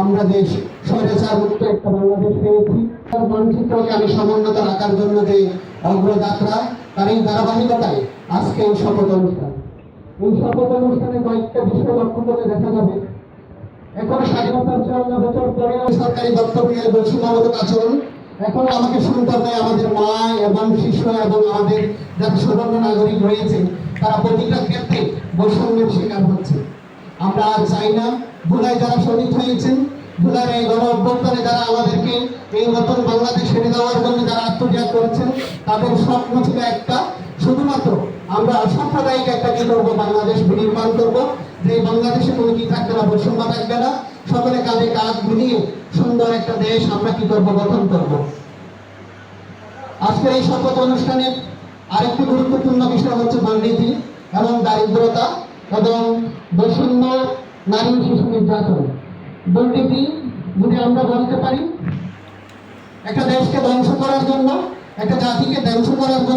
আমরা দেশ স্বৈরাচার মুক্ত একটা বাংলাদেশ পেয়েছি। তার মানচিত্রকে আমি সমুন্নত রাখার জন্য যে অগ্রযাত্রা, তার এই ধারাবাহিকতায় আজকে এই শপথ অনুষ্ঠান। এই শপথ অনুষ্ঠানে কয়েকটা বিষয় লক্ষ্য করে দেখা যাবে। এখন স্বাধীনতার চুয়ান্ন বছর পরেও সরকারি দপ্তরের বৈষম্যমূলক আচরণ এখন আমাকে শুনতে হবে আমাদের মা এবং শিশু এবং আমাদের যারা সুবর্ণ নাগরিক রয়েছে, তারা প্রতিটা ক্ষেত্রে বৈষম্যের শিকার হচ্ছে। আমরা চাই না ভুলায় যারা শহীদ হয়েছেন, ভুলার এই গণ অভ্যন্তরে যারা আমাদেরকে এই নতুন বাংলাদেশ ছেড়ে দেওয়ার জন্য যারা আত্মত্যাগ করেছেন, তাদের স্বপ্ন ছিল একটা, শুধুমাত্র আমরা সাম্প্রদায়িক একটা কি করব, বাংলাদেশ বিনির্মাণ করব, যে বাংলাদেশে কোনো কি থাকবে না, বৈষম্য থাকবে না, সকলে কাজে কাজ মিলিয়ে সুন্দর একটা দেশ আমরা কি করব, গঠন করব। আজকের এই শপথ অনুষ্ঠানের আরেকটি গুরুত্বপূর্ণ বিষয় হচ্ছে দুর্নীতি এবং দারিদ্রতা এবং বৈষম্য নারী শিশু নির্যাতন। দুর্নীতি যদি আমরা বলতে পারি, একটা দেশকে ধ্বংস করার জন্য, একটা জাতিকে ধ্বংস করার জন্য